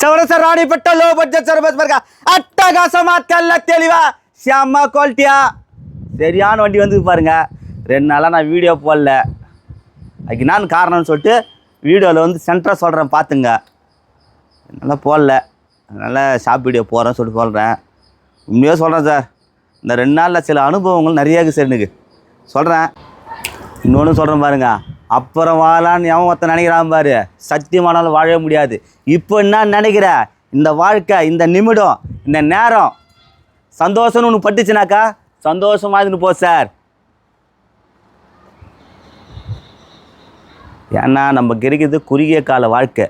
சவரச ராணிப்பட்ட low budget சர்வஸ் பாருங்க அட்டகாசமா தெல்ல தெளிவா. செம்ம குவாலிட்டியா சரியான வண்டி வந்து பாருங்க. ரெண்டு நாளாக நான் வீடியோ போடல. அதுக்கு நான் காரணம்னு சொல்லிட்டு வீடியோவில் வந்து சென்டராக சொல்கிறேன் பார்த்துங்க நல்லா போடல. அதனால் ஷாப் வீடியோ போகிறேன்னு சொல்லிட்டு சொல்கிறேன் உண்மையாக சொல்கிறேன் சார் இந்த ரெண்டு நாளில் சில அனுபவங்கள் நிறைய இருக்குது சார் எனக்கு. சொல்கிறேன் இன்னொன்று சொல்கிறேன் பாருங்கள் அப்புறம் வாழலான்னு எவன் ஒருத்தன் நினைக்கிறான் பாரு. சத்தியமானாலும் வாழவே முடியாது. இப்போ என்ன நினைக்கிற? இந்த வாழ்க்கை இந்த நிமிடம் இந்த நேரம் சந்தோஷம்னு ஒன்று பட்டுச்சுனாக்கா சந்தோஷமாதுன்னு போ சார் ஏன்னா நம்ம கிடைக்கிறது குறுகிய கால வாழ்க்கை.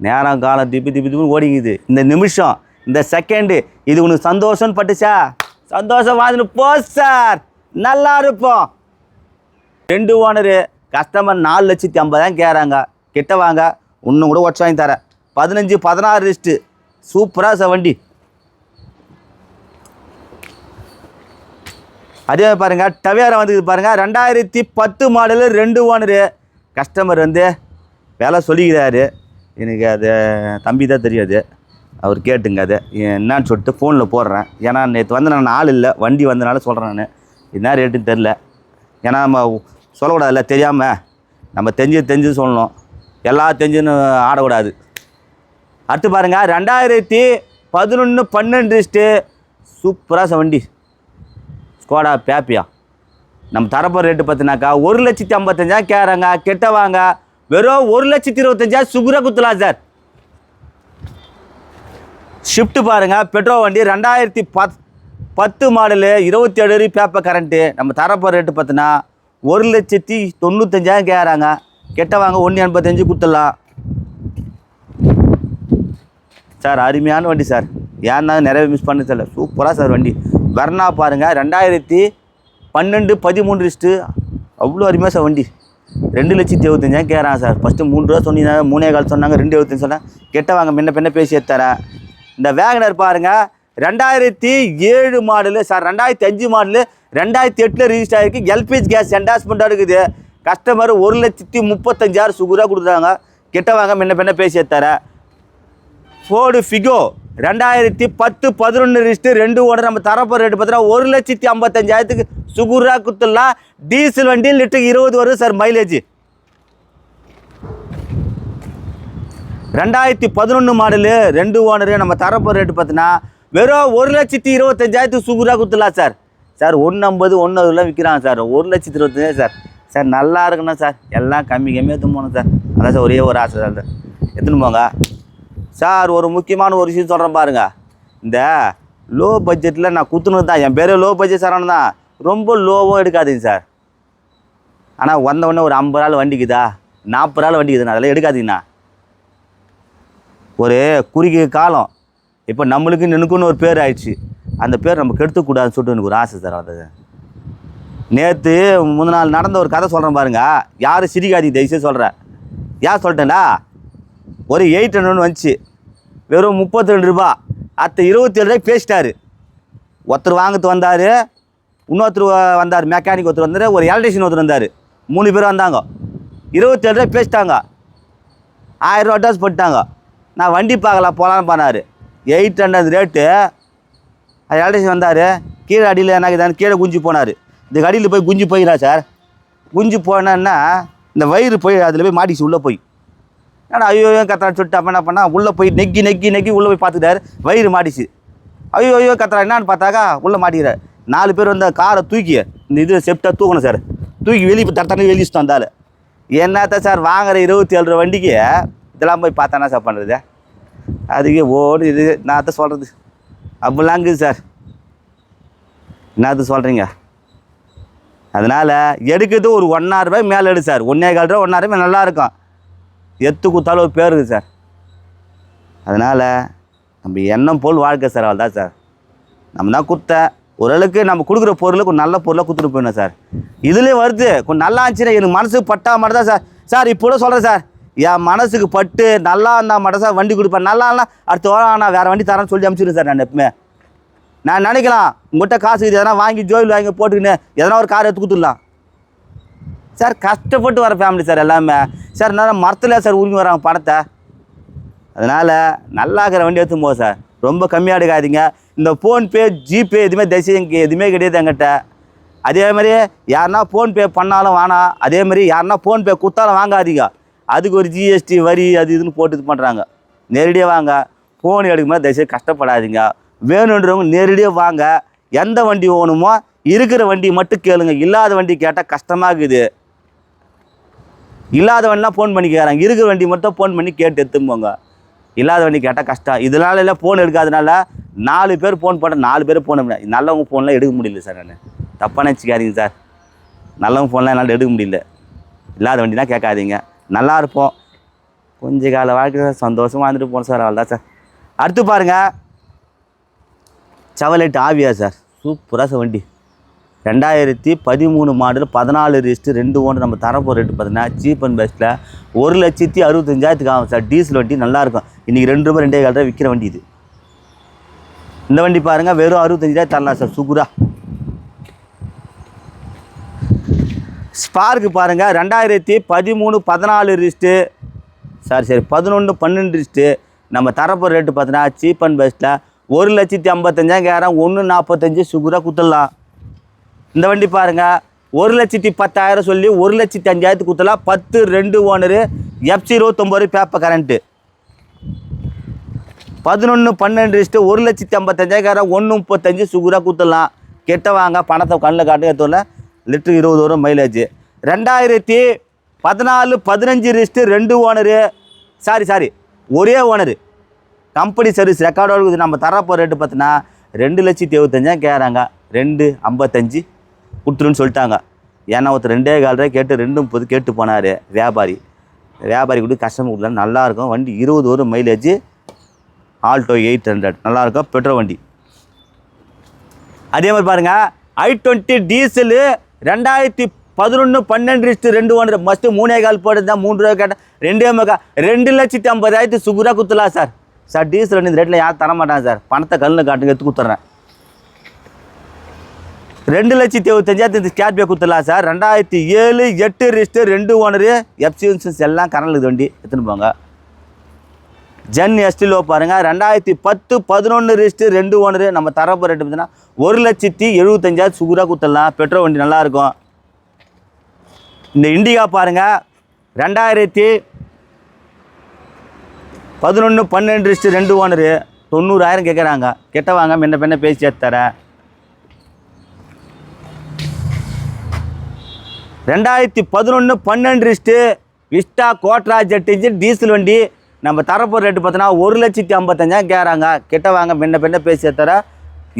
நேரம் காலம் திப்பி திப்பி திப்பி ஓடிங்குது இந்த நிமிஷம் இந்த செகண்டு இது உனக்கு சந்தோஷம்னு பட்டுச்சா? சந்தோஷம் வாழ்ந்துன்னு போ சார் நல்லா இருப்போம். ரெண்டு ஓனரு கஸ்டமர் நாலு லட்சத்தி ஐம்பதாயிரம் கேட்குறாங்க. கிட்ட வாங்க. இன்னும் கூட ஒட்ச வாங்கி தரேன். பதினஞ்சு பதினாறு லிஸ்ட்டு சூப்பராக சார் வண்டி. அதே பாருங்க டவேரா வந்து பாருங்கள் ரெண்டாயிரத்தி பத்து மாடலு ரெண்டு ஓனரு கஸ்டமர் வந்து வேலை சொல்லிக்கிறாரு. எனக்கு அது தம்பி தான் தெரியாது. அவர் கேட்டுங்க அது. என்னான்னு சொல்லிட்டு ஃபோனில் போடுறேன். ஏன்னா நேற்று வந்து நான் ஆள் இல்லை. வண்டி வந்தனால சொல்கிறேன் நான். என்ன ரேட்டுன்னு தெரில ஏன்னா நம்ம சொல்லக்கூடாதுல்ல தெரியாமல் நம்ம தெரிஞ்சு தெரிஞ்சு சொல்லணும். எல்லா தெரிஞ்சுன்னு ஆடக்கூடாது. அடுத்து பாருங்க ரெண்டாயிரத்தி பதினொன்று பன்னெண்டு லிஸ்ட்டு சூப்பராக வண்டி ஸ்கோடா பேப்பியா நம்ம தரப்போ ரேட்டு பார்த்தினாக்கா ஒரு லட்சத்தி ஐம்பத்தஞ்சாயிரம் கேட்குறாங்க கெட்ட வாங்க வெறும் ஒரு லட்சத்தி இருபத்தஞ்சாயிரம் சுகுரா குத்துலாம் சார் ஷிஃப்ட் பாருங்க பெட்ரோல் வண்டி ரெண்டாயிரத்தி பத் பத்து மாடலு இருபத்தி ஏழு பேப்பர் கரண்ட்டு நம்ம தரப்போ ரேட்டு பார்த்தினா ஒரு லட்சத்தி தொண்ணூத்தஞ்சாயிரம் கேட்குறாங்க கெட்ட வாங்க ஒன்று எண்பத்தஞ்சு கொடுத்துடலாம். சார் அருமையான வண்டி சார். ஏன்னா நிறைய மிஸ் பண்ண தெரியல சூப்பராக சார் வண்டி. வர்ணா பாருங்கள் ரெண்டாயிரத்தி பன்னெண்டு பதிமூணு லிஸ்ட்டு அவ்வளோ அருமையாக சார் வண்டி. ரெண்டு லட்சத்தி எழுபத்தஞ்சாயிரம் கேட்குறாங்க சார். ஃபஸ்ட்டு மூணு ரூபா சொன்னீங்க மூணே கால் சொன்னாங்க ரெண்டு எழுபத்தஞ்சு சொன்னாங்க கெட்ட வாங்க முன்ன பின்ன பேசி தரேன் இந்த வேகனர் பாருங்கள் ரெண்டாயிரத்தி ஏழு மாடலு சார். ரெண்டாயிரத்தி அஞ்சு மாடலு ரெண்டாயிரத்தி எட்டில் ரிஜிஸ்டர் ஆகிருக்கு எல்பிஜி கேஸ் என்டாஸ்மெண்ட்டாக இருக்குது. கஸ்டமர் ஒரு லட்சத்தி முப்பத்தஞ்சாயிரம் சுகுராக கொடுக்குறாங்க. கிட்ட வாங்க முன்ன பின்ன பேசி தர ஃபோர்டு ஃபிகோ ரெண்டாயிரத்தி பத்து பதினொன்று ரிஜிஸ்டர் ரெண்டு ஓனர் நம்ம தரப்போகிற ரேட்டு பார்த்தீங்கன்னா ஒரு லட்சத்தி ஐம்பத்தஞ்சாயிரத்துக்கு சுகுராக கொடுத்துடலாம். டீசல் வண்டி லிட்டருக்கு இருபது வரும் சார் மைலேஜ் ரெண்டாயிரத்தி பதினொன்று மாடலு ரெண்டு ஓனரு நம்ம தரப்போகிற ரேட்டு பார்த்தீங்கன்னா வெறும் ஒரு லட்சத்தி இருபத்தஞ்சாயிரத்துக்கு சுகுராக கொடுத்துடலாம் சார் சார் ஒன்று ஐம்பது ஒன்று அறுபதுலாம் விற்கிறான் சார். ஒரு லட்சத்தி இருபத்தஞ்சாயிரம் சார். சார் நல்லா இருக்கணும் சார். எல்லாம் கம்மி கம்மியாக எடுத்துன்னு சார். அதான் சார் ஒரே ஒரு ஆசை சார். எடுத்துன்னு போங்க. சார் ஒரு முக்கியமான ஒரு விஷயம் சொல்கிறேன் பாருங்க. இந்த லோ பட்ஜெட்டில் நான் குத்துனது தான். என் பேரே லோ பட்ஜெட் சரவணம் தான். ரொம்ப லோவும் எடுக்காதீங்க சார். ஆனால் வந்தவொடனே ஒரு ஐம்பது நாள் வண்டிக்குதா? நாற்பது நாள் வண்டிக்குதுண்ணா. அதெல்லாம் எடுக்காதீங்கண்ணா. ஒரு குறுகிய காலம். இப்போ நம்மளுக்கு நினைக்குன்னு ஒரு பேர் ஆயிடுச்சு. அந்த பேர் நம்ம கெடுத்துக்கூடாதுன்னு சொல்லிட்டு எனக்கு ஒரு ஆசை சார் அது. நேற்று முந்தின நாள் நடந்த ஒரு கதை சொல்கிறேன் பாருங்க. யாரும் சிரிக்காதி தயவுசே சொல்கிறேன் யார் சொல்லிட்டேன்டா? ஒரு எயிட் ஹண்ட்ரட் வந்துச்சு. வெறும் முப்பத்தி ரெண்டு ரூபா. அத்த இருபத்தி ஏழு ரூபாய் பேசிட்டாரு. ஒருத்தர் வாங்கிட்டு வந்தார். இன்னொருத்தர் வந்தார். மெக்கானிக் ஒருத்தர் வந்தார். ஒரு எலக்ட்ரிஷியன் ஒருத்தர் வந்தார். மூணு பேர் வந்தாங்க. இருபத்தேழு ரூபாய் பேசிட்டாங்க. ஆயிரம் ரூபா அட்வான்ஸ் போட்டாங்க நான் வண்டி பார்க்கலாம் போகலான்னு பண்ணார் எயிட் ஹண்ட்ரட் ரேட்டு அது எலக்ட்ரிஷன் வந்தார்? கீழே அடியில் என்ன இருக்குதான்னு கீழே குஞ்சு போனார். இந்த அடியில் போய் குஞ்சு போயிடா சார்? குஞ்சு போனேன்னா இந்த வயிறு போய் அதில் போய் மாட்டிச்சு உள்ளே போய். ஏன்னா ஐயோ கத்துறான்னு சொல்லிட்டு அப்போ என்ன பண்ணா உள்ளே போய் நெக்கி நெக்கி நெக்கி உள்ளே போய் பார்த்துட்டாரு. வயிறு மாட்டிச்சு. ஐயோ ஐயோ கத்தரா என்னன்னு பார்த்தாக்கா உள்ளே மாட்டிக்கிறார். நாலு பேர் வந்து காரை தூக்கி இந்த இது செப்டாக தூக்கணும் சார். தூக்கி வெளியே தரத்தானே வெளியிட்டு வந்தாள் என்னத்த சார் வாங்குற இருபத்தி ஏழு ரூபா வண்டிக்கு? இதெல்லாம் போய் பார்த்தானா சார் பண்ணுறது? அதுக்கு ஓடு இது நான் தான் சொல்கிறது அப்படிலாம் இருக்குது சார். என்னது சொல்கிறீங்க அதனால் எடுக்கிறது ஒரு ஒன்றாயிரம் ரூபாய் மேலே எடு சார். ஒன்றே கால் ரூபா ஒன்றாயிரம் ரூபாய் நல்லாயிருக்கும் எத்து குத்தாலும் ஒரு பேர் இருக்குது சார். அதனால் நம்ம எண்ணம் போல் வாழ்க்கை சார் அவள் தான் சார். நம்ம தான் குத்த. ஓரளவுக்கு நம்ம கொடுக்குற பொருளுக்கு ஒரு நல்ல பொருளாக கொடுத்துட்டு போயிடணும் சார். இதுலேயே வருது. கொஞ்சம் நல்லா இருந்துச்சுன்னா எனக்கு மனசுக்கு பட்டா மாதிரி தான் சார். சார் இப்போ கூட சொல்கிறேன் சார். என் மனசுக்கு பட்டு நல்லா இருந்தால் மட்டும் சார் வண்டி கொடுப்பேன். நல்லா இருந்தால் அடுத்த வாரம் நான் வேறு வண்டி தரேன்னு சொல்லி அனுப்பிச்சிடுறேன் சார் நான் எப்பவுமே. நான் நினைக்கலாம் உங்கள்கிட்ட காசு இது எதனா வாங்கி ஜோயில் வாங்கி போட்டுக்கின்னு எதனா ஒரு கார் எடுத்து கொடுத்துடலாம். சார் கஷ்டப்பட்டு வர ஃபேமிலி சார் எல்லாமே. சார் நான் மரத்தில் சார் உரிமை வராங்க பணத்தை. அதனால் நல்லா இருக்கிற வண்டி எடுத்து போக சார். ரொம்ப கம்மியாக எடுக்காதீங்க. இந்த ஃபோன்பே ஜிபே எதுவுமே தயவுசெய்து இங்கே எதுவுமே கிடையாது என்கிட்ட. அதே மாதிரி யாருன்னா ஃபோன்பே பண்ணாலும் வேணாம். அதே மாதிரி யாருன்னா ஃபோன்பே கொடுத்தாலும் வாங்காதீங்க. அதுக்கு ஒரு ஜிஎஸ்டி வரி அது இதுன்னு போட்டு இது பண்ணுறாங்க நேரடியாக வாங்க. ஃபோன் எடுக்கும்போது தயவுசெய்து கஷ்டப்படாதீங்க. வேணுன்றவங்க நேரடியாக வாங்க. எந்த வண்டி ஓணுமோ இருக்கிற வண்டி மட்டும் கேளுங்க. இல்லாத வண்டி கேட்டால் கஷ்டமாக இருக்குது இல்லாத வண்டிலாம் ஃபோன் பண்ணி கேட்குறாங்க இருக்கிற வண்டி மட்டும் ஃபோன் பண்ணி கேட்டு எடுத்துன்னு போங்க இல்லாத வண்டி கேட்டால் கஷ்டம். இதனால எல்லாம் ஃபோன் எடுக்காதனால நாலு பேர் ஃபோன் பண்ண நாலு பேர் ஃபோன் பண்ண நல்லவங்க ஃபோன்லாம் எடுக்க முடியல சார் நான். தப்பாக நினச்சிக்காதீங்க சார். நல்லவங்க ஃபோன்லாம் என்னால் எடுக்க முடியல. இல்லாத வண்டினா கேட்காதீங்க. நல்லா இருப்போம் கொஞ்ச கால வாழ்க்கை சந்தோஷமாக வந்துட்டு போகணும் சார் அவ்வளோதான் சார். அடுத்து பாருங்கள் செவலெட்டு ஆவியா சார். சூப்பராக சார் வண்டி. ரெண்டாயிரத்தி பதிமூணு மாடல் பதினாலு ரிஸ்ட்டு ரெண்டு ஓண்டு நம்ம தரப்போ ரேட்டு பார்த்தீங்கன்னா சீப் அண்ட் பெஸ்ட்டில் ஒரு லட்சத்தி அறுபத்தஞ்சாயிரத்துக்கு ஆகும் சார். டீசல் வண்டி நல்லாயிருக்கும். இன்றைக்கி ரெண்டு ரூபாய் ரெண்டே கால் ரூபாய் விற்கிற வண்டி இது. இந்த வண்டி பாருங்கள் வெறும் அறுபத்தஞ்சாயிரம் தரலாம் சார். சூப்பராக ஸ்பார்க்கு பாருங்கள் ரெண்டாயிரத்தி பதிமூணு பதினாலு ரிஸ்ட்டு சாரி சரி பதினொன்று பன்னெண்டு ரிஸ்ட்டு நம்ம தரப்போ ரேட்டு பார்த்தினா சீப் அண்ட் பெஸ்ட்டில் ஒரு லட்சத்தி ஐம்பத்தஞ்சாயிரம் கேரம் ஒன்று நாற்பத்தஞ்சு சுகுராக குத்தலாம். இந்த வண்டி பாருங்கள் ஒரு லட்சத்தி பத்தாயிரம் சொல்லி ஒரு லட்சத்தி அஞ்சாயிரத்து குத்தலாம். பத்து ரெண்டு ஓனரு எஃப்சி இருபத்தொம்பது பேப்பர் கரண்ட்டு பதினொன்று பன்னெண்டு ரிஸ்ட்டு ஒரு லட்சத்தி ஐம்பத்தஞ்சாயிரம் ஒன்று முப்பத்தஞ்சு சுகுராக குத்தலாம். கெட்ட வாங்க பணத்தை கண்ணில் காட்டு எடுத்துல லிட்டரு இருபது வரும் மைலேஜ் ரெண்டாயிரத்தி பதினாலு பதினஞ்சு ரிஸ்ட்டு ரெண்டு ஓனரு சாரி சாரி ஒரே ஓனரு கம்பெனி சர்வீஸ் ரெக்கார்டோடு இருக்குது. நம்ம தரப்போ ரேட்டு பார்த்தீங்கன்னா ரெண்டு லட்சத்தி எழுபத்தஞ்சாயிரம் கேட்குறாங்க ரெண்டு ஐம்பத்தஞ்சு கொடுத்துருன்னு சொல்லிட்டாங்க. ஏன்னா ஒருத்தர் ரெண்டே கால் ரூபாய் கேட்டு ரெண்டு முப்பது கேட்டு போனார் வியாபாரி. வியாபாரி கூட கஸ்டமர் கொடுக்கலாம் நல்லாயிருக்கும் வண்டி இருபது வரும் மைலேஜ் ஆல்டோ எயிட் ஹண்ட்ரட் நல்லாயிருக்கும் பெட்ரோல் வண்டி. அதே மாதிரி பாருங்கள் ஐ டுவெண்ட்டி டீசலு ரெண்டாயிரத்தி பதினொன்று பன்னெண்டு ரிஸ்ட்டு ரெண்டு ஒன்று மஸ்ட்டு மூணே கால் போட்டு மூணு ரூபா கேட்டேன். ரெண்டே மக்கா ரெண்டு லட்சத்தி ஐம்பதாயிரத்து சுகுரா குத்துலாம் சார் சார் டீசல் இந்த ரேட்டில் யாரும் தர மாட்டாங்க சார் பணத்தை கல்லில் காட்டுங்க எடுத்து கொடுத்துட்றேன் ரெண்டு லட்சத்தி எழுபத்தஞ்சாயிரத்து ஸ்கார்பியோ குத்தலாம் சார் ரெண்டாயிரத்தி ஏழு எட்டு ரிஸ்ட்டு ரெண்டு ஓனரு எஃப்சி இன்சூரன்ஸ் எல்லாம் கரண்ட் வண்டி எடுத்துன்னு போங்க. ஜென் எஸ்டிலோ பாருங்கள் ரெண்டாயிரத்தி பத்து பதினொன்று ரிஸ்ட்டு ரெண்டு ஓனரு நம்ம தரப்பு ரேட்டு பார்த்தீங்கன்னா ஒரு லட்சத்தி எழுபத்தஞ்சாயிரம் சுகுராக குத்தலாம் பெட்ரோல் வண்டி நல்லாயிருக்கும் இந்த இண்டிகா பாருங்கள் ரெண்டாயிரத்தி பதினொன்று பன்னெண்டு ரிஸ்ட்டு ரெண்டு ஓனரு தொண்ணூறாயிரம் கேட்குறாங்க கெட்ட வாங்க முன்ன பின்ன பேசி சேர்த்து தரேன். ரெண்டாயிரத்தி பதினொன்று பன்னெண்டு ரிஸ்ட்டு Vista Quadrajet engine diesel வண்டி நம்ம தரப்போகிற ரேட்டு பார்த்தோன்னா ஒரு லட்சத்தி ஐம்பத்தஞ்சாயிரம் கேட்குறாங்க. கிட்ட வாங்க பின்ன பின்ன பேசி தர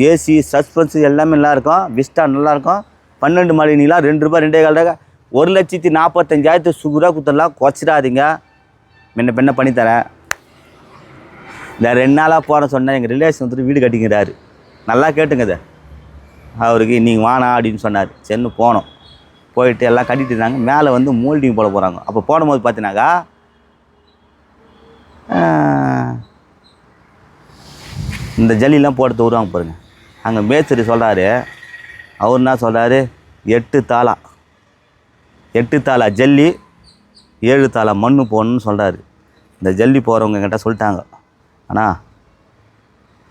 ஏசி சஸ்பென்ஸ் எல்லாமே நல்லாயிருக்கும். விஸ்டா நல்லாயிருக்கும். பன்னெண்டு மணி ரெண்டு ரூபாய் ரெண்டே கால் ஒரு லட்சத்தி நாற்பத்தஞ்சாயிரத்து சுகுராக குத்தலாம். குறைச்சிடாதீங்க. முன்ன பின்ன பண்ணித்தரேன். இந்த ரெண்டு நாளாக போகிறேன் சொன்னேன் எங்கள் ரிலேஷன் வந்துட்டு வீடு கட்டிக்கிறாரு. நல்லா கேட்டுங்க இதை. அவருக்கு நீங்கள் வானா அப்படின்னு சொன்னார். சென்னு போனோம் போயிட்டு எல்லாம் கட்டிட்டு இருந்தாங்க. மேலே வந்து மோல்டிங் போட போகிறாங்க அப்போ போடும்போது பார்த்தீங்கன்னாக்கா இந்த ஜல்லிலாம் போட்டு வருவாங்க பாருங்கள் அங்கே மேஸ்திரி சொல்கிறாரு அவர் என்ன சொல்கிறாரு எட்டு தாளா. எட்டு தாளா ஜல்லி ஏழு தாளா மண்ணு போடணும்னு சொல்கிறாரு இந்த ஜல்லி போகிறவங்க கிட்ட சொல்லிட்டாங்க. ஆனால்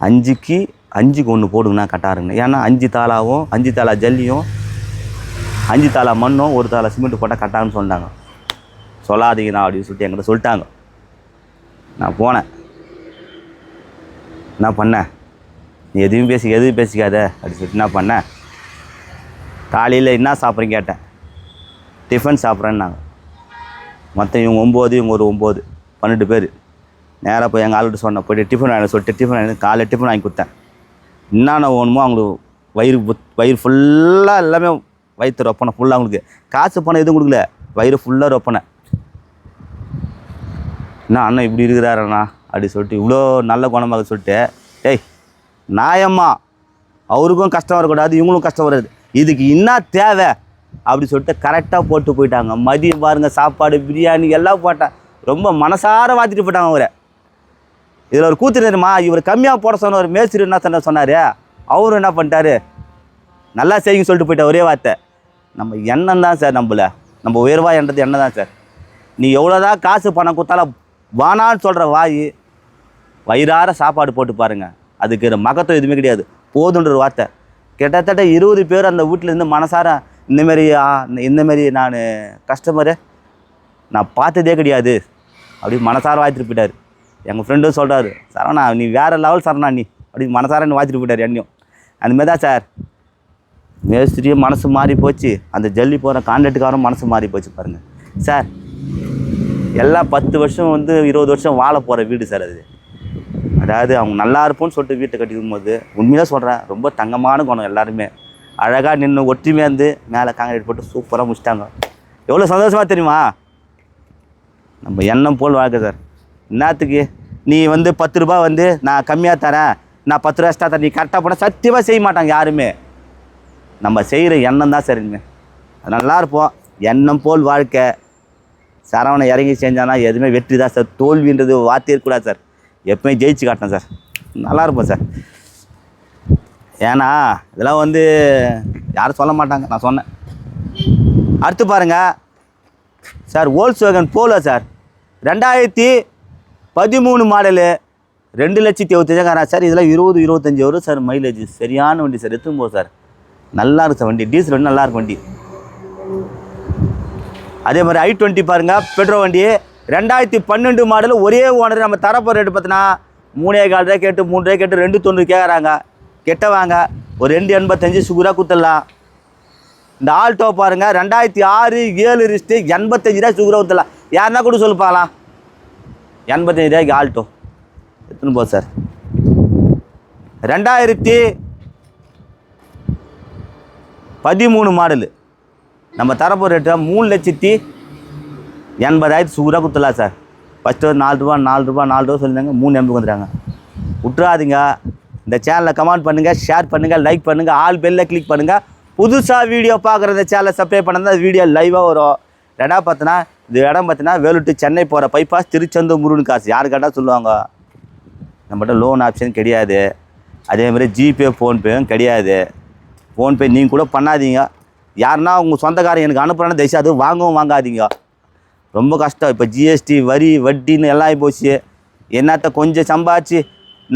அஞ்சுக்கு அஞ்சுக்கு ஒன்று போடுங்கண்ணா கட்டாருங்க. ஏன்னா அஞ்சு தாளாவும் அஞ்சு தாளா ஜல்லியும் அஞ்சு தாளா மண்ணும் ஒரு தாளா சிமெண்ட் போட்டால் கட்டாருன்னு சொன்னாங்க சொல்லாதீங்கண்ணா அப்படின்னு சொல்லிட்டு என்கிட்ட சொல்லிட்டாங்க. நான் போனேன். என்ன பண்ணேன் நீ எதுவும் பேசி எதுவும் பேசிக்காத. அப்படி சொல்லிட்டு என்ன பண்ணேன் காலையில் என்ன சாப்பிட்றேன்னு கேட்டேன். டிஃபன் சாப்பிட்றேன்னாங்க மொத்தம் இவங்க ஒம்பது இவங்க ஒரு ஒம்பது. பன்னெண்டு பேர். நேராக போய் எங்கள் ஆளுகிட்ட சொன்னேன். போய்ட்டு டிஃபன் வாங்கி சொல்லிட்டு டிஃபன் வாங்கி காலையில் டிஃபன் வாங்கி கொடுத்தேன். என்னென்ன வேணுமோ அவங்களுக்கு வயிறு புத்- வயிறு ஃபுல்லாக எல்லாமே வயிற்று ரொப்பனை ஃபுல்லாக அவங்களுக்கு. காசு பணம் எதுவும் கொடுக்கல. வயிறு ஃபுல்லாக ரொப்பனை என்ன அண்ணன் இப்படி இருக்கிறாரண்ணா அப்படி சொல்லிட்டு இவ்வளோ நல்ல குணமாக சொல்லிட்டு டேய் நாயம்மா அவருக்கும் கஷ்டம் வரக்கூடாது இவங்களும் கஷ்டம் வராது. இதுக்கு என்ன தேவை? அப்படி சொல்லிட்டு கரெக்டாக போட்டு போயிட்டாங்க. மதியம் பாருங்க சாப்பாடு பிரியாணி எல்லாம் போட்டேன் ரொம்ப மனசார வாத்திட்டு போயிட்டாங்க அவரை. இதில் ஒரு கூத்து தெரியுமா? இவர் கம்மியாக போட சொன்னவர் மேஸ்திரி என்ன சொன்ன சொன்னார்? அவரும் என்ன பண்ணிட்டாரு? நல்லா செய்யுங்க சொல்லிட்டு போயிட்ட ஒரே வார்த்தை. நம்ம எண்ணம் தான் சார் நம்மள. நம்ம உயர்வாக என்றது எண்ணம் தான் சார். நீ எவ்வளோதான் காசு பணம் கொடுத்தாலும் வானான்னு சொல்கிற வாய் வயிறார சாப்பாடு போட்டு பாருங்கள் அதுக்கு மகத்துவம் எதுவுமே கிடையாது. போதுன்ற வார்த்தை. கிட்டத்தட்ட இருபது பேர் அந்த வீட்டில் இருந்து மனசார இந்தமாரி இந்தமாரி நான் கஸ்டமரு நான் பார்த்ததே கிடையாது. அப்படி மனசார வாழ்த்துட்டு போயிட்டார் எங்கள் ஃப்ரெண்டும் சொல்கிறாரு சரவணா நீ வேறு லெவல் சரணா நீ. அப்படி மனசார நீ வாழ்த்துட்டு போயிட்டார் என்னையும். அந்தமாரி தான் சார். மேஸ்திரியும் மனசு மாறி போச்சு. அந்த ஜல்லி போகிற கான்ட்ராக்டுக்காரும் மனசு மாறி போச்சு பாருங்கள் சார் எல்லாம் பத்து வருஷம் வந்து இருபது வருஷம் வாழ போகிற வீடு சார் அது. அதாவது அவங்க நல்லா இருப்போம்னு சொல்லிட்டு வீட்டை கட்டிக்கும் போது உண்மையாக சொல்கிறேன் ரொம்ப தங்கமான குணம் எல்லாருமே. அழகாக நின்று ஒற்றுமையாக இருந்து மேலே காங்கிரீட் போட்டு சூப்பராக முடிச்சிட்டாங்க. எவ்வளோ சந்தோஷமாக தெரியுமா? நம்ம எண்ணம் போல் வாழ்க்கை சார். என்னத்துக்கு? நீ வந்து பத்து ரூபா வந்து நான் கம்மியாக தரேன் நான் பத்து ரூபா எக்ஸ்ட்ரா தரேன் நீ கரெக்டாக போனால் சத்தியமாக செய்ய மாட்டாங்க யாருமே. நம்ம செய்கிற எண்ணம் தான் சரிங்க நல்லா இருப்போம். எண்ணம் போல் வாழ்க்கை. சரவணன் இறங்கி செஞ்சானா எதுவுமே வெற்றி தான் சார். தோல்வின்றது வார்த்தையே இருக்கக்கூடாது சார். எப்பவுமே ஜெயிச்சு காட்டினேன் சார். நல்லா இருப்போம் சார். ஏன்னா இதெல்லாம் வந்து யாரும் சொல்ல மாட்டாங்க. நான் சொன்னேன். அடுத்து பாருங்க. Sir Volkswagen Polo sir. ரெண்டாயிரத்தி பதிமூணு மாடலு ரெண்டு லட்சத்தி இருபத்தஞ்சாயிரம் சார் இதெல்லாம் இருபது இருபத்தஞ்சி வரும் சார் மைலேஜ் சரியான வண்டி சார். எடுத்துன்னு போ சார். நல்லா இருக்கும் சார் வண்டி. டீசல் வண்டி நல்லா வண்டி. அதே மாதிரி ஐ டுவெண்ட்டி பாருங்கள் பெட்ரோல் வண்டி ரெண்டாயிரத்தி பன்னெண்டு மாடல் ஒரே ஓனர் நம்ம தரப்போ ரேட்டு பார்த்தீங்கன்னா மூணே கால் ரூபாய் கேட்டு மூணு ரூபாய் கேட்டு ரெண்டு தொண்ணூறு கேட்குறாங்க கெட்ட வாங்க. ஒரு ரெண்டு எண்பத்தஞ்சு சுகுராக குத்தரலாம் இந்த ஆல்டோ பாருங்கள் ரெண்டாயிரத்தி ஆறு ஏழு ரிஸ்ட்டு எண்பத்தஞ்சு ரூபாய் சுகுராக குத்தரலாம் யாருன்னா கூட சொல்லுப்பாலாம் எண்பத்தஞ்சு ரூபாய்க்கு ஆல்டோ எடுத்துன்னு போ சார்? ரெண்டாயிரத்தி பதிமூணு மாடலு நம்ம தரப்போ ரேட்டு மூணு லட்சத்தி எண்பதாயிரத்து சூறாக குத்தலாம் சார். ஃபஸ்ட்டு ஒரு நாலு ரூபா நாலு ரூபா நாலு ரூபா சொல்லியிருந்தாங்க. மூணு எண்பது வந்துடுறாங்க விட்றாதீங்க இந்த சேனலை கமெண்ட் பண்ணுங்கள் ஷேர் பண்ணுங்கள் லைக் பண்ணுங்கள் ஆல் பெல்லில் கிளிக் பண்ணுங்கள் புதுசாக வீடியோ பார்க்குற இந்த சேனலை சப்ஸ்கிரைப் பண்ணால் வீடியோ லைவாக வரும். இடம் பார்த்தோன்னா இது இடம் பார்த்தீங்கன்னா வேலூர் சென்னை போகிற பைபாஸ் திருச்செந்தூர் முருகன் காசு. யார் கேட்டால் சொல்லுவாங்க. நம்மகிட்ட லோன் ஆப்ஷன் கிடையாது. அதே மாதிரி ஜிபே ஃபோன்பேவும் கிடையாது. ஃபோன்பே நீங்கள் கூட பண்ணாதீங்க. யாருன்னா உங்கள் சொந்தக்காரன் எனக்கு அனுப்புறான்னு தயவுசெய்து அது வாங்கவும் வாங்காதீங்க. ரொம்ப கஷ்டம். இப்போ ஜிஎஸ்டி வரி வட்டின்னு எல்லாம் ஆகி போச்சு. என்னத்த கொஞ்சம் சம்பாதிச்சு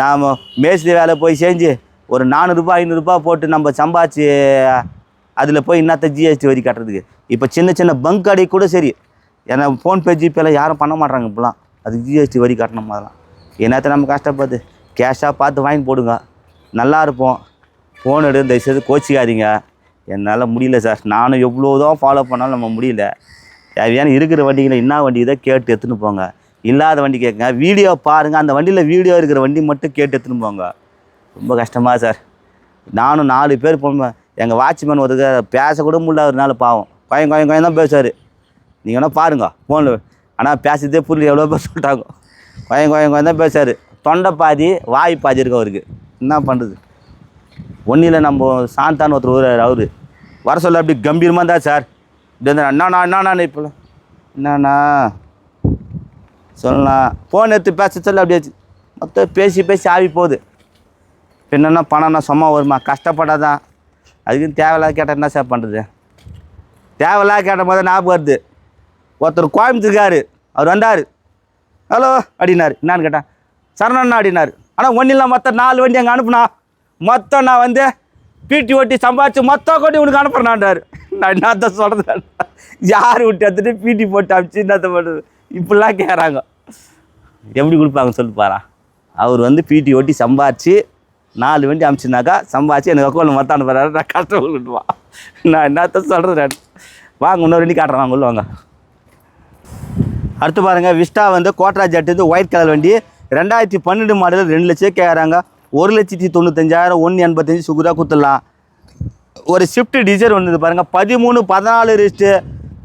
நாம் மேஸ்திரி வேலை போய் செஞ்சு ஒரு நானூறுரூபா ஐநூறுரூபா போட்டு நம்ம சம்பாதிச்சு அதில் போய் என்னத்த ஜிஎஸ்டி வரி கட்டுறதுக்கு? இப்போ சின்ன சின்ன பங்க் கடை கூட சரி. ஏன்னா ஃபோன்பே ஜிபேலாம் யாரும் பண்ண மாட்டாங்க இப்போலாம் அதுக்கு ஜிஎஸ்டி வரி கட்டணும் அதெல்லாம் என்னத்த நம்ம கஷ்டப்பட்டு கேஷாக பார்த்து வாங்கி போடுங்க. நல்லா இருப்போம். ஃபோன் எடுத்து தயவுசெய்து கோச்சிக்காதீங்க. என்னால் முடியல சார் நானும் எவ்வளோ தான் ஃபாலோ பண்ணாலும் நம்ம முடியல. தேவையான இருக்கிற வண்டிகளை என்ன வண்டி தான் கேட்டு எடுத்துன்னு போங்க. இல்லாத வண்டி கேட்குங்க வீடியோ பாருங்கள் அந்த வண்டியில் வீடியோ இருக்கிற வண்டி மட்டும் கேட்டு எடுத்துன்னு போங்க. ரொம்ப கஷ்டமா சார் நானும் நாலு பேர் போனேன் எங்கள் வாட்ச்மேன் ஒருத்தர் பேசக்கூட முடியல. ஒரு நாள் பாவம். கோயம் கோயம் கோயம் தான் பேசுவார். நீங்கள் வேணால் பாருங்க. ஃபோனில் ஆனால் பேசுறதே புரியல. எவ்வளோ பேர் சொல்லிட்டாங்க. கோயம் கோயம் கோயம் தான் பேசுவார். தொண்டை பாதி வாய் பாதி இருக்கு அவருக்கு. என்ன பண்ணுறது ஒன்றில் நம்ம சாந்தான்னு ஒருத்தர் ஊர் அவரு. வர சொல்ல அப்படி கம்பீரமாக இருந்தா சார்? இப்படி இருந்தா என்னண்ணா என்னண்ணா இப்போ என்னண்ணா சொல்லலாம். ஃபோன் எடுத்து பேச சொல்ல அப்படியே மொத்தம் பேசி பேசி ஆவி போகுது. என்னென்னா பணம்னா சும்மா வருமா? கஷ்டப்படாதான் அதுக்குன்னு தேவையில்லாத கேட்டால் என்ன சார் பண்ணுறது தேவையில்லாத கேட்ட போது ஞாபகம் வருது. ஒருத்தர் கோயம்புத்தூர்காரு. அவர் வந்தார். ஹலோ அப்படின்னாரு. என்னான்னு கேட்டேன் சரணண்ணா அப்படின்னாரு. ஆனால் ஒன்றும் இல்லை மொத்தம் நாலு வண்டி அங்கே அனுப்புனா மொத்தம் நான் வந்து பீட்டி ஓட்டி சம்பாதிச்சு மொத்தம் கொண்டு உனக்கு அனுப்புறேன்னாரு நான் என்னத்த சொல்கிறது யார் விட்டு எடுத்துட்டு பீட்டி போட்டு அனுப்பிச்சு என்னத்த பண்ணுறது இப்படிலாம் கேட்குறாங்க எப்படி கொடுப்பாங்க சொல்லி பாரா. அவர் வந்து பீட்டி ஓட்டி சம்பாதிச்சு நாலு வண்டி அமிச்சுனாக்கா சம்பாதிச்சு எனக்கு அக்கௌண்ட் மொத்தம் அனுப்புறாரு. நான் கஷ்டப்பட்டுவான் நான் என்னத்த சொல்கிறது வாங்க இன்னொரு வண்டி காட்டுறேன். வாங்க உள்ள வாங்க. அடுத்து பாருங்கள் விஸ்டா வந்து கோட்ராஜ் ஜெட் ஒயிட் கலர் வண்டி. ரெண்டாயிரத்தி பன்னெண்டு மாடல் ரெண்டு லட்சம் கேட்குறாங்க ஒரு லட்சத்தி தொண்ணூத்தஞ்சாயிரம் ஒன்று எண்பத்தஞ்சு சுகுதாக கொடுத்துடலாம். ஒரு ஷிஃப்ட் டிசைர் ஒன்று பாருங்கள் பதிமூணு பதினாலு ரிஸ்ட்டு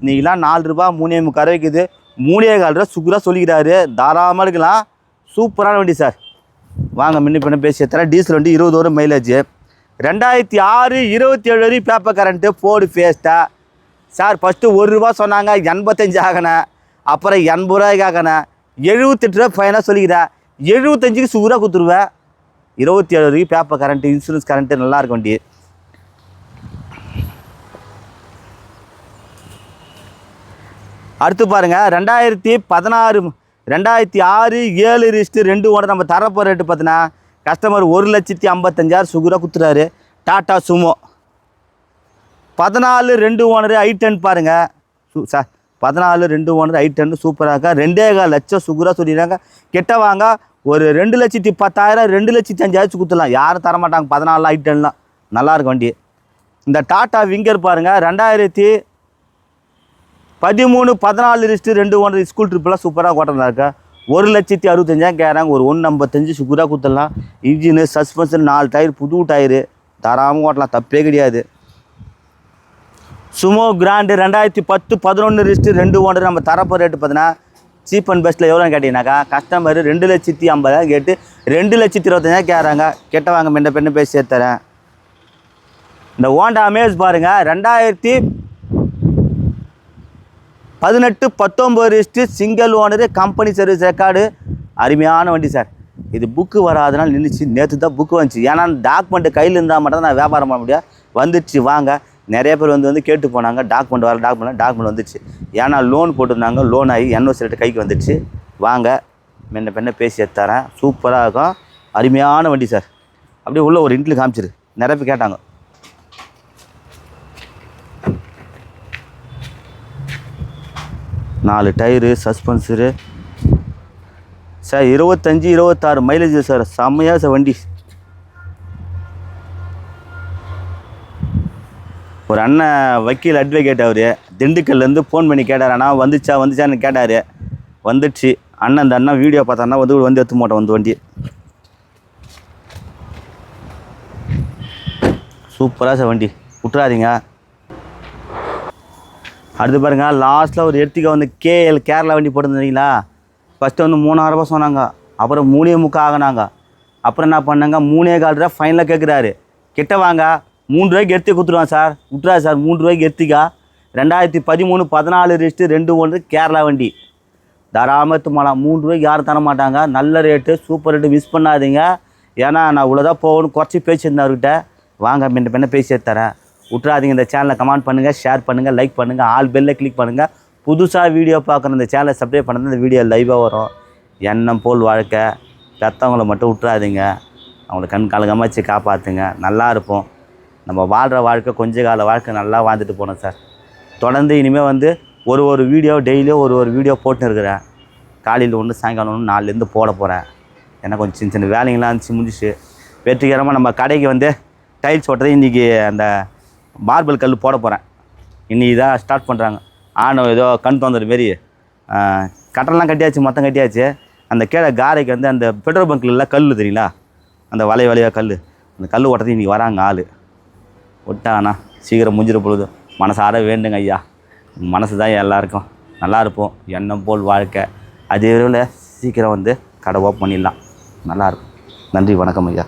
நீங்களாம் நாலு ரூபா மூணே முக்கால் வைக்குது. மூணே கால் ரூபா சுகுதாக சொல்லிக்கிறாரு. தாராளமாக இருக்கலாம் சூப்பரான வண்டி சார். வாங்க முன்ன பின்ன பேசி தரேன் டீசல் வண்டி இருபது வரும் மைலேஜ் ரெண்டாயிரத்தி ஆறு இருபத்தி ஏழு வரையும் paper current Ford Fiesta sir first ஒரு ரூபா சொன்னாங்க எண்பத்தஞ்சு ஆகினேன் அப்புறம் எண்பது ரூபாய்க்கு ஆகினேன் எழுபத்தெட்டு ரூபா ஃபைனாக சொல்லிக்கிறேன். எழுபத்தஞ்சுக்கு சுகுதாக கொடுத்துருவேன். இருபத்தி ஏழு வரைக்கும் பேப்பர் கரண்ட்டு இன்சூரன்ஸ் கரண்ட்டு நல்லா இருக்கும் வண்டி அடுத்து பாருங்கள் ரெண்டாயிரத்தி பதினாறு ரெண்டாயிரத்தி ஆறு ஏழு ரிஸ்ட்டு ரெண்டு ஓனர் நம்ம தரப்போ ரேட்டு பார்த்தீங்கன்னா கஸ்டமர் ஒரு லட்சத்தி ஐம்பத்தஞ்சாயிரம் சுகுராக குத்துறாரு டாட்டா சுமோ. பதினாலு ரெண்டு ஓனர் ஐ டென் பாருங்கள் சு சார் பதினாலு ரெண்டு ஓனர் ஐ டென் சூப்பராக இருக்கா? ரெண்டே கால் லட்சம் சுகுராக சொல்லிடுறாங்க கெட்ட வாங்க ஒரு ரெண்டு லட்சத்தி பத்தாயிரம் ரெண்டு லட்சத்தி அஞ்சாயிரத்து குத்துலாம் யாரும் தரமாட்டாங்க. பதினாலு ஐட்டன்லாம் நல்லாயிருக்கும் வண்டி. இந்த டாட்டா விங்கர் பாருங்கள் ரெண்டாயிரத்தி பதிமூணு பதினாலு லிஸ்ட்டு ரெண்டு ஒன்றரை ஸ்கூல் ட்ரிப்பெல்லாம் சூப்பராக ஓட்டலாம் இருக்கா. ஒரு லட்சத்தி அறுபத்தஞ்சாயிரம் கேட்குறாங்க. ஒரு ஒன்று ஐம்பத்தஞ்சு சுகுராக குத்தலாம் இன்ஜினு சஸ்பென்ஷன் நாலு டயர் புது டயரு தராமல் ஓட்டலாம். தப்பே கிடையாது. சுமோ கிராண்டு ரெண்டாயிரத்தி பத்து பதினொன்று லிஸ்ட்டு ரெண்டு ஒன்று நம்ம தரப்போ ரேட்டு பார்த்தீங்கன்னா சீப் அண்ட் பெஸ்ட்டில் எவ்வளோன்னு கேட்டிங்கனாக்கா கஸ்டமர் ரெண்டு லட்சத்தி ஐம்பதாயிரம் கேட்டு ரெண்டு லட்சத்தி இருபத்தஞ்சாயிரம் கேட்குறாங்க. கெட்ட வாங்க மெண்ட பெண்ணு பேசி சேர்த்துறேன். இந்த ஹோண்டா அமேஸ் பாருங்கள் ரெண்டாயிரத்தி பதினெட்டு பத்தொம்பது list single owner company service record அருமையான வண்டி சார் இது புக்கு வராதனால நின்றுச்சு நேற்று தான் புக்கு வந்துச்சு. ஏன்னா டாக்குமெண்ட்டு கையில் இருந்தால் மட்டும் தான் நான் வியாபாரம் பண்ண முடியாது வந்துடுச்சு வாங்க. நிறைய பேர் வந்து வந்து கேட்டு போனாங்க டாக்குமெண்ட் வர டாக்குமெண்ட் டாக்குமெண்ட் வந்துடுச்சு ஏன்னா லோன் போட்டிருந்தாங்க லோன் ஆகி என்ன ரேட்டு கைக்கு வந்துடுச்சு வாங்க மென்ன பெண்ணை பேசி எடுத்து தரேன் சூப்பராக இருக்கும். அருமையான வண்டி சார் அப்படியே உள்ள ஒரு இன்ட்ரில் காமிச்சிரு. நிறைய பேர் கேட்டாங்க. நாலு டயரு சஸ்பென்சரு சார் இருபத்தஞ்சி இருபத்தாறு மைலேஜ் சார் செம்மையாக சார் வண்டி. ஒரு அண்ணன் வக்கீல் அட்வொகேட் அவர் திண்டுக்கல்லேருந்து ஃபோன் பண்ணி கேட்டார் அண்ணா வந்துச்சா வந்துச்சான்னு கேட்டார். வந்துடுச்சு. அண்ணன் அந்த அண்ணன் வீடியோ பார்த்தான்னா வந்து வந்து எடுத்து மாட்டோம் வந்து வண்டி. சூப்பராக சார் வண்டி. விட்றாதீங்க அடுத்து பாருங்க லாஸ்ட்டில் ஒரு எடுத்துக்க வந்து கேஎல் கேரளா வண்டி போட்டுருந்தீங்களா ஃபஸ்ட்டு வந்து மூணாயிரரூபா சொன்னாங்க. அப்புறம் மூணே முக்கா ஆகினாங்க. அப்புறம் என்ன பண்ணாங்க? மூணே கால் ரூபா ஃபைனலாக கேட்குறாரு கிட்ட வாங்க. மூணு ரூபாய்க்கு எடுத்து கொடுத்துருவான் சார். விட்றா சார் மூணு ரூபாய்க்கு எத்திக்கா ரெண்டாயிரத்தி பதிமூணு பதினாலு ரெஜிஸ்டர் ரெண்டு ஒன்று கேரளா வண்டி. தாராமத்து மலம் மூணு ரூபாய்க்கு யாரும் தர மாட்டாங்க. நல்ல ரேட்டு சூப்பர் ரேட்டு மிஸ் பண்ணாதீங்க. ஏன்னா நான் இவ்வளோதான் போகணும் குறைச்சி பேசியிருந்தேன் அவர்கிட்ட. வாங்க மின்ன பின்ன பேசி தரேன் விட்றாதீங்க இந்த சேனலை கமெண்ட் பண்ணுங்கள் ஷேர் பண்ணுங்கள் லைக் பண்ணுங்கள் ஆல் பெல்லில் கிளிக் பண்ணுங்கள் புதுசாக வீடியோ பார்க்குற இந்த சேனலை சப்ஸ்கிரைப் பண்ணுறது இந்த வீடியோ லைவாக வரும். எண்ணம் போல் வாழ்க்கை. பெற்றவங்கள மட்டும் விட்றாதீங்க அவங்கள கண் கலகமாக வச்சு காப்பாற்றுங்க நல்லா இருப்போம். நம்ம வாழ்கிற வாழ்க்கை கொஞ்ச கால வாழ்க்கை நல்லா வாழ்ந்துட்டு போனோம் சார். தொடர்ந்து இனிமேல் வந்து ஒரு ஒரு வீடியோ டெய்லியும் ஒரு ஒரு வீடியோ போட்டுன்னு இருக்கிறேன். காலையில் ஒன்று சாயங்காலம் ஒன்று நாலுலேருந்து போட போகிறேன் ஏன்னா கொஞ்சம் சின்ன சின்ன வேலைங்கள்லாம் இருந்துச்சு முடிஞ்சிச்சு. வெற்றிகரமாக நம்ம கடைக்கு வந்து டைல்ஸ் ஓட்டுறது இன்றைக்கி அந்த மார்பிள் கல் போட போகிறேன் இன்றைக்கி தான் ஸ்டார்ட் பண்ணுறாங்க ஆனால் ஏதோ கண் தோந்தது மாரி. கட்டெல்லாம் கட்டியாச்சு மொத்தம் கட்டியாச்சு. அந்த கீழே காரைக்கு வந்து அந்த பெட்ரோல் பங்க்லாம் கல் தெரியுங்களா? அந்த வலை வலையாக கல் அந்த கல் ஓட்டுறது இன்றைக்கி வராங்க ஆள். விட்டாங்கண்ணா சீக்கிரம் முடிஞ்சிட பொழுது மனசார வேண்டுங்க ஐயா. மனசு தான் எல்லாருக்கும். நல்லா இருப்போம் எண்ணம் போல் வாழ்க்கை. அதே விரைவில் சீக்கிரம் வந்து கடை ஓப்பன் பண்ணிடலாம். நல்லாயிருக்கும் நன்றி வணக்கம் ஐயா.